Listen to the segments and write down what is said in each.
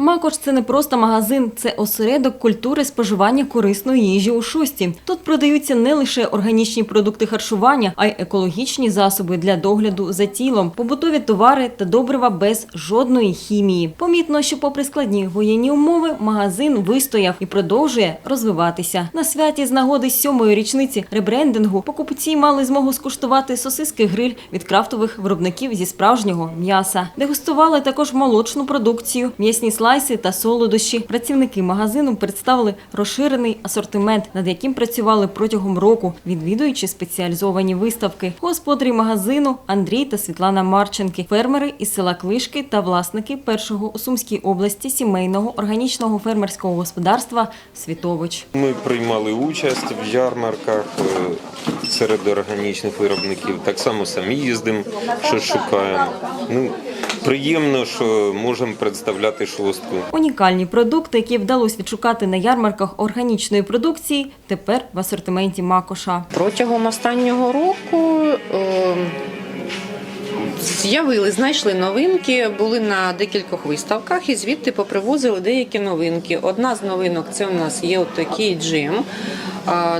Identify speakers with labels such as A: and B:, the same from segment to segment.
A: Макош це не просто магазин, це осередок культури споживання корисної їжі у шості. Тут продаються не лише органічні продукти харчування, а й екологічні засоби для догляду за тілом, побутові товари та добрива без жодної хімії. Помітно, що попри складні воєнні умови, магазин вистояв і продовжує розвиватися. На святі з нагоди сьомої річниці ребрендингу покупці мали змогу скуштувати сосиски гриль від крафтових виробників зі справжнього м'яса. Дегустували також молочну продукцію, м'ясні слайси та солодощі. Працівники магазину представили розширений асортимент, над яким працювали протягом року, відвідуючи спеціалізовані виставки. Господарі магазину Андрій та Світлана Марченки, фермери із села Клишки та власники першого у Сумській області сімейного органічного фермерського господарства Світович.
B: Ми приймали участь в ярмарках е, серед органічних виробників. Так само самі їздимо, що шукаємо. Ну, приємно, що можемо представляти шостку.
A: Унікальні продукти, які вдалося відшукати на ярмарках органічної продукції, тепер в асортименті Макоша.
C: Протягом останнього року е, з'явили, знайшли новинки, були на декількох виставках і звідти попривозили деякі новинки. Одна з новинок це у нас є от такий джем.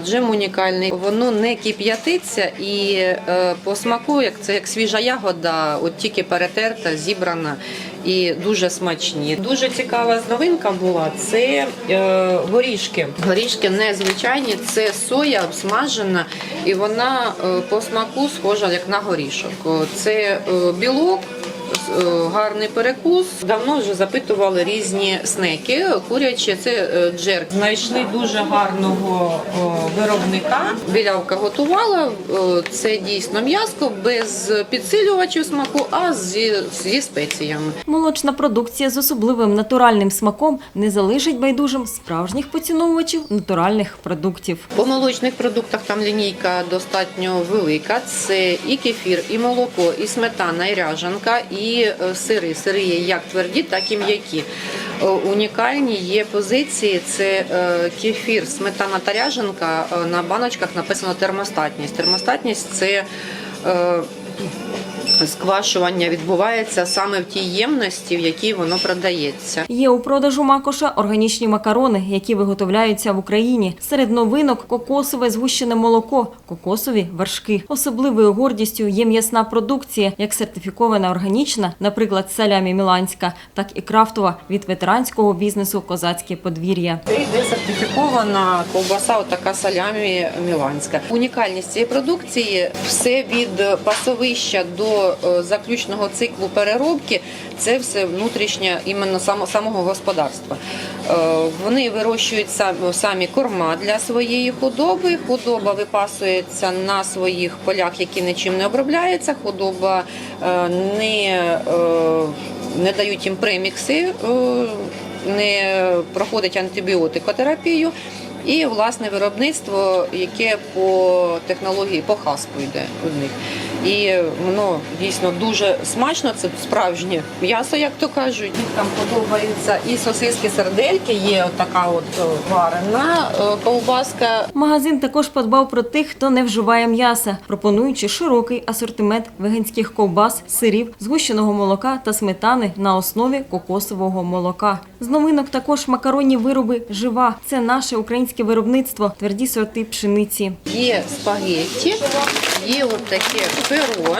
C: Джем унікальний, воно не кип'ятиться і е, по смаку, як це як свіжа ягода, от тільки перетерта, зібрана і дуже смачні. Дуже цікава новинка була це е, горішки. Горішки незвичайні, це соя обсмажена, і вона е, по смаку схожа як на горішок. Це е, білок. Е, Гарний перекус. Давно вже запитували різні снеки. Курячі це е, джерк. Знайшли дуже гарного виробника. Білявка готувала. Це дійсно м'яско без підсилювачів смаку, а зі, зі спеціями.
A: Молочна продукція з особливим натуральним смаком не залишить байдужим справжніх поціновувачів натуральних продуктів.
C: По молочних продуктах там лінійка достатньо велика. Це і кефір, і молоко, і сметана, і ряжанка, і е, сири. Сири є як тверді, так і м'які. Е, Унікальні є позиції. Це е, кефір, сметана та ряжанка. Е, На баночках написано термостатність. Термостатність це сквашування відбувається саме в тій ємності, в якій воно продається.
A: Є у продажу Макоша органічні макарони, які виготовляються в Україні. Серед новинок кокосове згущене молоко, кокосові вершки. Особливою гордістю є м'ясна продукція, як сертифікована органічна, наприклад, салямі міланська, так і крафтова від ветеранського бізнесу Козацьке подвір'я.
C: Це йде сертифікована ковбаса, така салямі міланська. Унікальність цієї продукції все від пасовища до е, заключного циклу переробки. Це все внутрішнє іменно самого господарства. Е, Вони вирощують самі корма для своєї худоби. Худоба випасується на своїх полях, які нічим не обробляються. Худоба е, не, не дають їм премікси. не проходить антибіотикотерапію. І власне виробництво, яке по технології по хаспу йде у них. І воно дійсно дуже смачно. Це справжнє м'ясо, як то кажуть. Там подобаються і сосиски сердельки. Є така от е, варена е, ковбаска.
A: Магазин також подбав про тих, хто не вживає м'яса, пропонуючи широкий асортимент веганських ковбас, сирів, згущеного молока та сметани на основі кокосового молока. З новинок також макаронні вироби жива. Це наше українське виробництво, тверді сорти пшениці.
C: Є спагетті, є от таке перо.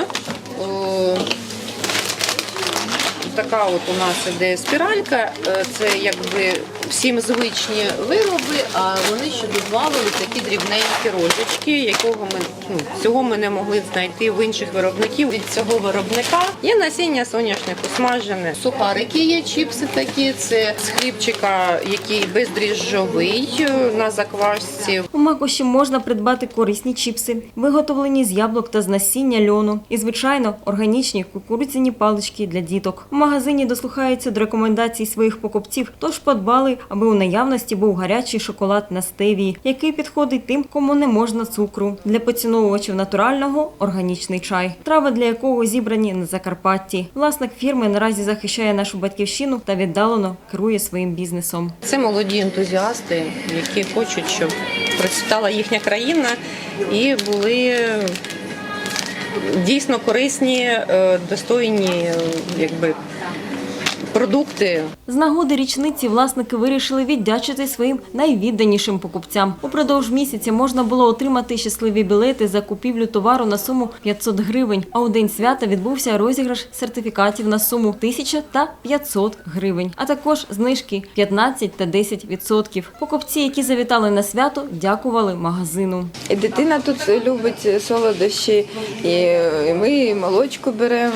C: Така от у нас іде спіралька. Е, Це якби всім звичні вироби, а вони ще додавали такі дрібненькі рожечки, якого ми ну, цього ми не могли знайти в інших виробників. Від цього виробника є насіння соняшнику смажене. Сухарики є, чіпси такі. Це з хлібчика, який бездріжджовий е, на заквасці.
A: У Макоші можна придбати корисні чіпси, виготовлені з яблук та з насіння льону. І, звичайно, органічні кукурудзяні палички для діток. У магазині дослухаються до рекомендацій своїх покупців, тож подбали, аби у наявності був гарячий шоколад на стевії, який підходить тим, кому не можна цукру. Для поціновувачів натурального органічний чай, трави для якого зібрані на Закарпатті. Власник фірми наразі захищає нашу батьківщину та віддалено керує своїм бізнесом.
C: Це молоді ентузіасти, які хочуть, щоб процвітала їхня країна і були дійсно корисні, е, достойні, е, якби продукти.
A: З нагоди річниці власники вирішили віддячити своїм найвідданішим покупцям. Упродовж місяця можна було отримати щасливі білети за купівлю товару на суму 500 гривень. А у день свята відбувся розіграш сертифікатів на суму 1000 та 500 гривень, а також знижки 15 та 10 відсотків. Покупці, які завітали на свято, дякували магазину.
D: І дитина тут любить солодощі, і ми молочку беремо,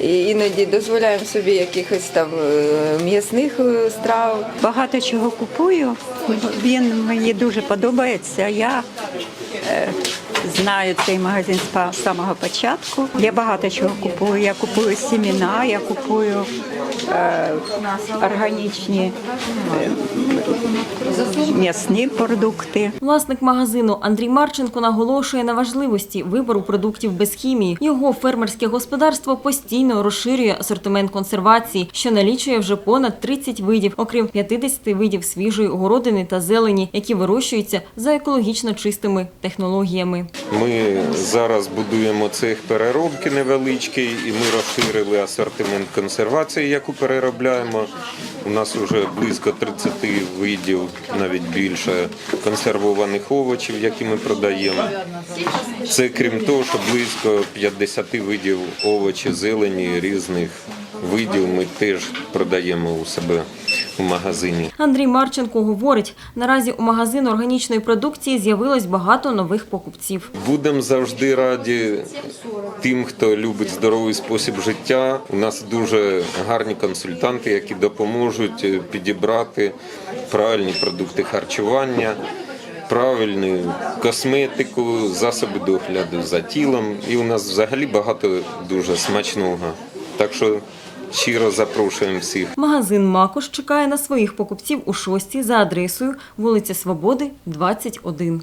D: і іноді дозволяємо собі якихось там е, м'ясних е, страв.
E: Багато чого купую. Він мені дуже подобається. Я е, знаю цей магазин з самого початку. Я багато чого купую. Я купую сіміна, я купую органічні м'ясні продукти.
A: Власник магазину Андрій Марченко наголошує на важливості вибору продуктів без хімії. Його фермерське господарство постійно розширює асортимент консервації, що налічує вже понад 30 видів, окрім 50 видів свіжої городини та зелені, які вирощуються за екологічно чистими технологіями.
B: Ми зараз будуємо цех переробки невеличкий, і ми розширили асортимент консервації, яку переробляємо. У нас вже близько 30 видів, навіть більше консервованих овочів, які ми продаємо. Це крім того, що близько 50 видів овочів, зелені різних видів ми теж продаємо у себе у магазині.
A: Андрій Марченко говорить, наразі у магазину органічної продукції з'явилось багато нових покупців.
B: Будемо завжди раді тим, хто любить здоровий спосіб життя. У нас дуже гарні консультанти, які допоможуть підібрати правильні продукти харчування, правильну косметику, засоби догляду за тілом. І у нас взагалі багато дуже смачного. Так що щиро запрошуємо всіх.
A: Магазин Макош чекає на своїх покупців у шостій за адресою вулиця Свободи, 21.